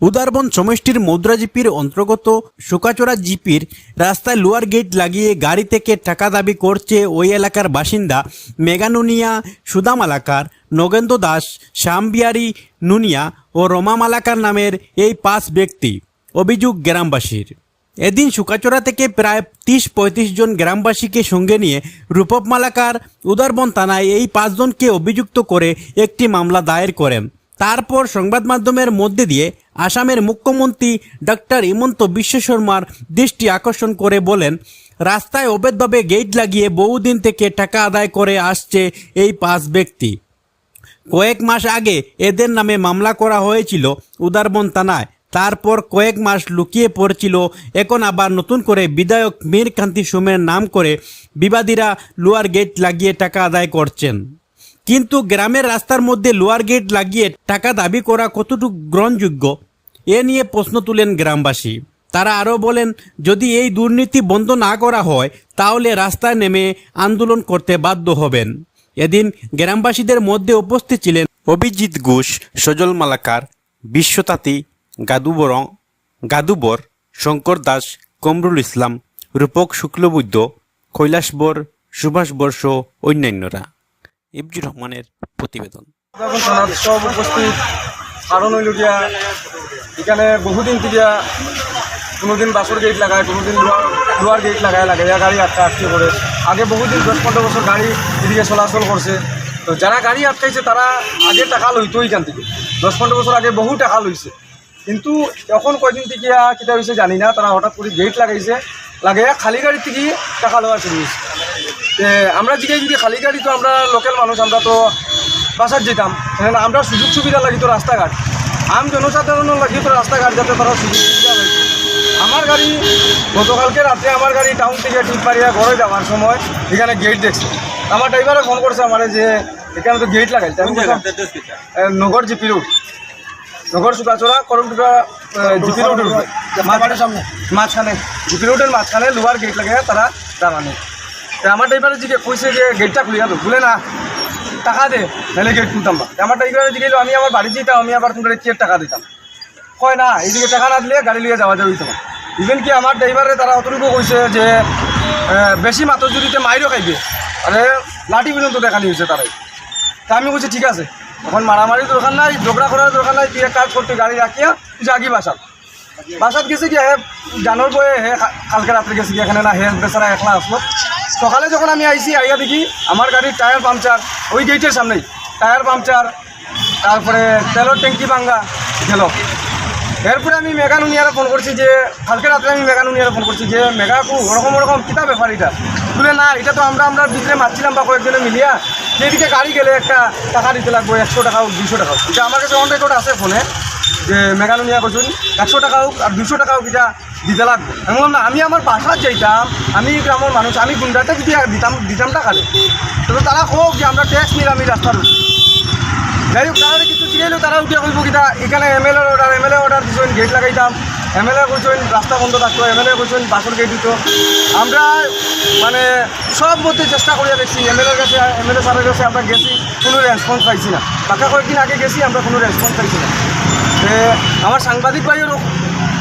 উদারবন সমষ্টির মুদ্রা জিপির অন্তর্গত শুকাচোরা জিপির রাস্তায় লোয়ার গেট লাগিয়ে গাড়ি থেকে টাকা দাবি করছে ওই এলাকার বাসিন্দা মেগানুনিয়া সুদামালাকার, নগেন্দ্র দাস, শ্যামবিহারী নুনিয়া ও রমা মালাকার নামের এই পাঁচ ব্যক্তি। অভিযোগ গ্রামবাসীর। এদিন শুকাচোরা থেকে প্রায় তিরিশ পঁয়ত্রিশ জন গ্রামবাসীকে সঙ্গে নিয়ে রূপক মালাকার উদারবন থানায় এই পাঁচজনকে অভিযুক্ত করে একটি মামলা দায়ের করেন। তারপর সংবাদ মাধ্যমের মধ্যে দিয়ে আসামের মুখ্যমন্ত্রী ডক্টর হিমন্ত বিশ্ব শর্মার দৃষ্টি আকর্ষণ করে বলেন, রাস্তায় অবৈধভাবে গেট লাগিয়ে বহুদিন থেকে টাকা আদায় করে আসছে এই পাঁচ ব্যক্তি। কয়েক মাস আগে এদের নামে মামলা করা হয়েছিল উদারবন থানায়। তারপর কয়েক মাস লুকিয়ে পড়ছিল। এখন আবার নতুন করে বিধায়ক মীর কান্তি সোমের নাম করে বিবাদীরা লোয়ার গেট লাগিয়ে টাকা আদায় করছেন। কিন্তু গ্রামের রাস্তার মধ্যে লোয়ার গেট লাগিয়ে টাকা দাবি করা কতটুকু গ্রহণযোগ্য? এ নিয়ে প্রশ্ন তুলেন গ্রামবাসী। তারা আরও বলেন, যদি এই দুর্নীতি বন্ধ না করা হয়, তাহলে রাস্তায় নেমে আন্দোলন করতে বাধ্য হবেন। এদিন গ্রামবাসীদের মধ্যে উপস্থিত ছিলেন অভিজিৎ ঘোষ, সজল মালাকার, বিশ্বতাতি গাদুবরং গাদুবর শঙ্কর দাস, কমরুল ইসলাম, রূপক শুক্লবৈদ্য, কৈলাস বর, সুভাষ বর্ষ, অন্যান্যরা। ইবজুর রহমানের প্রতিবেদন। সব কারণ হইল গিয়া, এখানে বহুদিন থেকে কোনোদিন বাসর গেট লাগায়, কোনোদিন লোহার লোহার গেট লাগায়, লাগাইয়া গাড়ি আটকা আটকে করে। আগে বহুদিন দশ পনেরো বছর গাড়ি এদিকে চলাচল করছে। তো যারা গাড়ি আটকাইছে, তারা আগে টাকা লইতো এখান থেকে। দশ পনেরো বছর আগে বহু টাকা লইছে। কিন্তু এখন কয়দিন থেকে কিতা হয়েছে জানি না। তারা হঠাৎ করে গেট লাগাইছে, লাগাইয়া খালি গাড়ি থেকে টাকা লওয়া শুরু হয়েছে আমরা জিগাই যদি খালি গাড়ি তো আমরা লোকাল মানুষ আমরা তো বাসার যেতাম। এখানে আমরা সুযোগ সুবিধা লাগিত রাস্তাঘাট। আম জনসাধারণের লাগিত রাস্তাঘাট যাতে তারা সুযোগ সুবিধা পাইছে আমার গাড়ি গতকালকে রাত্রে আমার গাড়ি টাউন থেকে টিপপাড়িয়া ঘরে যাওয়ার সময় এখানে গেট দেখছে। আমার ড্রাইভারে ফোন করছে আমার যে এখানে তো গেট লাগাইছে। আমি বললাম, Nagar GP road. Nagar Sukachara Karamtuka GP রোডের উপরে মাঝখানে জিপি রোডের মাঝখানে লোহার গেট লাগাইয়া তারা দাঁড়ানো। আমার ড্রাইভারে জিজ্ঞে কইছে যে গেটটা খুলিয়া তো খুলে না, টাকা দে, নাহলে গেট খুলতাম না। আমার ড্রাইভারে জিজ্ঞেস আমি আমার বাড়ি যেতাম, আমি আবার তোমার কি টাকা দিতাম? কয় না, এইদিকে টাকা না দিলে গাড়ি লিয়ে যাওয়া যাবে তোমার। ইভেন কি আমার ড্রাইভারে তারা অতটুকু কইছে যে বেশি মাত্র জুড়িতে মাইরও খাইবে। আরে, লাঠি পর্যন্ত দেখানি হয়েছে তারাই। তা আমি বলছি ঠিক আছে। এখন মারামারি দরকার নাই, ঝগড়া করার দরকার নাই, তুই কাজ করতে গাড়ি রাখিয়া জাগি বাসাত। বাসাত গেছে কি হে জানোর বয়ে হে কালকে রাত্রে গেছে কি, এখানে না, হে, বেচারা একলা আসলো। সকালে যখন আমি আইসি আইয়া দেখি আমার গাড়ির টায়ার পাংচার ওই গেটের সামনেই। টায়ার পাংচার, তারপরে তেলের ট্যাঙ্কি ভাঙ্গা গেল। এরপরে আমি মেগানুনিয়ারে ফোন করছি যে, কালকে রাত্রে আমি মেগানুনিয়ারে ফোন করছি যে মেগাকু ওরকম ওরকম কিতা ব্যাপার এটা? বলে, না, এটা তো আমরা আমরা ভিতরে মারছিলাম বা কয়েকজনে মিলিয়া। যেদিকে গাড়ি গেলে একটা টাকা দিতে লাগবে, একশো টাকা হোক দুশো টাকা হোক। এটা আমার কাছে অন রেকর্ড আছে ফোনে যে মেগানুনিয়া করছুন একশো টাকা হোক আর দুশো টাকা হোক, এটা দিতে লাগবে। আমি বললাম, না, আমি আমার বাসার যাইতাম, আমি গ্রামের মানুষ, আমি গুন্ডাটা যদি দিতাম দিতাম টাকা দে। তো তারা হোক যে আমরা ট্যাক্স নিলাম এই রাস্তার। যাই হোক, তারা কিছু জিগাইলেও তারা উঠিয়া কইব কিটা এখানে M L order M L A order দিচ্ছেন গেট লাগাইতাম। এম এল এ করছেন রাস্তা বন্ধ থাকতো এম এল এ করছেন বাসর গেট দিত। আমরা মানে সব মধ্যে চেষ্টা করিয়া দেখছি এম এল এর কাছে এম এল এ স্যারের কাছে আমরা গেছি, কোনো রেসপন্স পাইছি না। বাকা কয়েকদিন আগে গেছি, আমরা কোনো রেসপন্স পাইছি না। আমার সাংবাদিক ভাইয়ের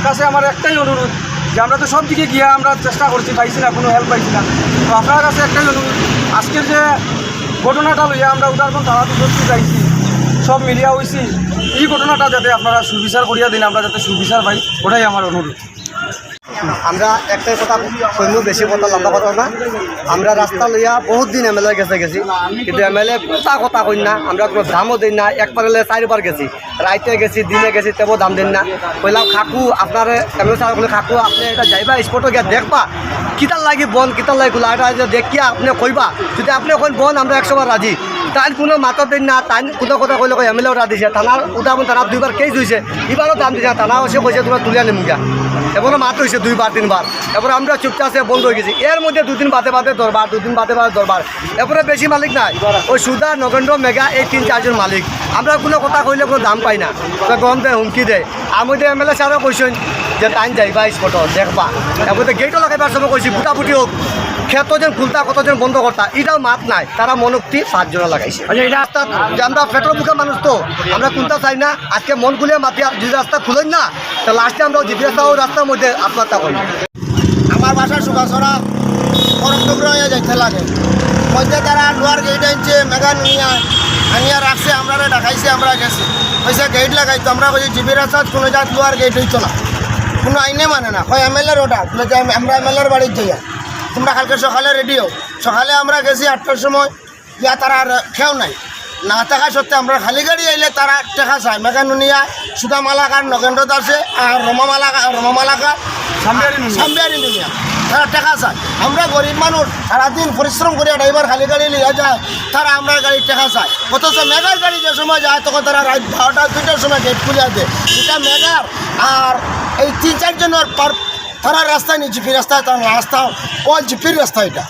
কাছে আমার একটাই অনুরোধ যে আমরা তো সব দিকে গিয়া আমরা চেষ্টা করছি, পাইছি না, কোনো হেল্প পাইছি না। তো আপনার কাছে একটাই অনুরোধ, আজকের যে ঘটনাটা লইয়া আমরা উদাহরণ তারা উপস্থিত যাইছি, সব মিলিয়া হয়েছি এই ঘটনাটা যাতে আপনারা সুবিচার করিয়া দিন, আমরা যাতে সুবিচার পাই, ওটাই আমার অনুরোধ। আমরা একটাই কথা সৈন্য বেশি কথা, লম্বা কথা না। আমরা রাস্তা লইয়া বহুত দিন এম এল গেছে গেছি। কিন্তু এম এল এ কথা কথা কই না, আমরা কোনো দামও দিই না একবার হলে চারবার গেছি। রাইতে গেছি, দিনে গেছি, তেবো দাম দিন না। কইলাম খাকু আপনার, এম এল স্যার খাকু আপনি এটা যাইবা স্পটে গিয়ে দেখবা। কিতার লাগি বন কিতার লাগি যে দেখিয়া আপনি কইবা, যদি আপনি এখন বন, আমরা একশোবার রাজি তাই কোনো মাত দিন না তাই কোনো কথা কইলে কই এম এল ওরা দিছে থানার উদাহরণ থানার দুইবার কেস হয়েছে এবারও দাম দিছে, থানা এসে কইছে তোমরা তুলিয়া নিম গিয়া এবারও মাত হয়েছে দুইবার তিনবার এরপরে আমরা চুপচাপে বন্ধ হয়ে গেছি। এর মধ্যে দুদিন বাদে বাদে দরবার, দুদিন বাদে বাদে দরবার। এরপরে বেশি মালিক নাই। ওই সুধা, নগেন্দ্র মেগা এই তিন, চারজন মালিক। আমরা কোনো কথা কইলে কোনো দাম পাই না। গম দেয় হুমকি দেয় এল এ স্যারও কইছেন যে টাইম যাইবা স্পট দেখবা। এরপরে গেটও লাগাইবার সময় কইছি ফুটাফুটি হোক। কতজন খুলতা কতজন বন্ধ করতা এটাও মাপ নাই। তারা মনোক্তি সাত জোড়া লাগাইছে। আচ্ছা রাস্তা যে আমরা পেট্রোল মুখে মানুষ তো আমরা কোনটা চাই না। আজকে মন খুলে মাতি আর যদি রাস্তা খুলেন না তো লাস্টে আমরা জিপি রাস্তা ও রাস্তার মধ্যে আত্মহত্যা করি। আমার বাসা করকটুকরা হয়ে যাইতে লাগে। মধ্যে তারা লোয়ার গেট আনছে মেগান নিয়া আনিয়া রাখছে আমরা দেখাইছে আমরা গেছি। পয়সা গেট লাগাই তো আমরা কইছি জিবি রাস্তা কোনো জাত লোয়ার গেট হইতো না। কোনো আইনে মানে না। হয় এম এল এর ওটা আমরা এম এল এর বাড়ির যাইয়া। তোমরা কালকে সকালে রেডি হও। সকালে আমরা গেছি আটটার সময় ইয়া তারা আর খেও নাই। না থাকা সত্ত্বে আমরা খালি গাড়ি আইলে তারা টেকা চায়। মেকানুনিয়া সুদা মালাকার নগেন্দ্র দাসে আর রমা মালাকার রমা মালাকার সাম্বিয়ারি দুনিয়া তারা টাকা চায়। আমরা গরিব মানুষ সারাদিন পরিশ্রম করে ড্রাইভার খালি গাড়ি নিয়ে যায় তারা আমরা গাড়ির টাকা চায়। অথচ মেঘার গাড়ি যে সময় যায় তখন তারা রাত বারোটা দুইটার সময় গেট খুলে দেয়। এটা মেগার আর এই তিন চারজনের পার তারা রাস্তায় নেই জিপি রাস্তায় তার রাস্তা অল জিপির রাস্তা এটা।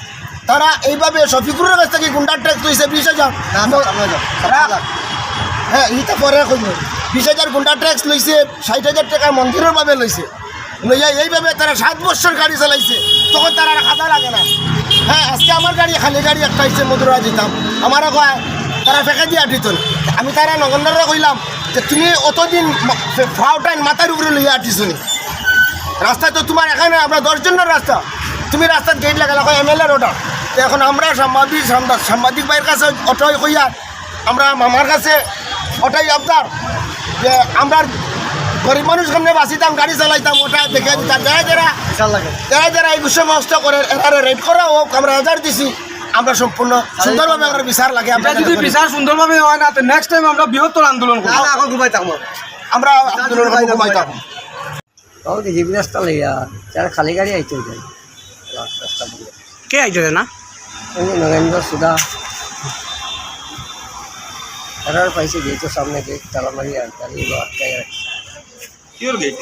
তারা এইভাবে শফিকুরের কাছ থেকে গুন্ডার ট্যাক্স লইছে বিশ হাজার। হ্যাঁ ইটা পরে কইব। বিশ হাজার গুন্ডা ট্যাক্স লইছে ষাট হাজার টাকা মন্দিরের ভাবে লইছে। লইয়া এইভাবে তারা সাত বছর গাড়ি চালাইছে তখন তারা আর খাতা লাগে না। হ্যাঁ আজকে আমার গাড়ি খালি গাড়ি একটা আইছে মধুরা দিতাম। আমারও কয় তারা ফেঁকে দিয়ে আটিত আমি তারা নগেন্দ্ররা কইলাম যে তুমি অতদিন ফাউটাইন মাথার উপরে লইয়া আটিস নি রাস্তায় তো তোমার এখানে আমরা দশজনের রাস্তা। তুমি রাস্তার গেট লাগালে এম এল এর ওটা তো এখন আমরা সাংবাদিক সাংবাদ- সাংবাদিক ভাইয়ের কাছে অটোই কইয়া আমরা মামার কাছে ওটাই আপনার যে আমরা গরিব মানুষ সামনে বাঁচিতাম গাড়ি চালাইতাম ওটা দেখে দিতাম। যারা যারা লাগে যারা যারা এই নষ্ট করে এরা রেড করা হোক আমরা হাজার দিছি। আমরা সম্পূর্ণ সুন্দরভাবে আমরা বিচার লাগে আমরা যদি বিচার সুন্দরভাবে হয় না তো নেক্সট টাইম আমরা বৃহত্তর আন্দোলন করব। না, এখন ঘুমাই থাকব। আমরা আন্দোলন করব ঘুমাইতাম তাও তো জিবি রাস্তা লইয়া যারা খালি গাড়ি আইতে যায় রাস্তা কে আইতে না? এমনি নগেন্দ্র সুধা। তারার পাইছে গেটের সামনে গেট তালা মারি আর গাড়ি আটকাই রাখছে। কিওর গেট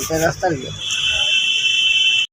এটা রাস্তার গেট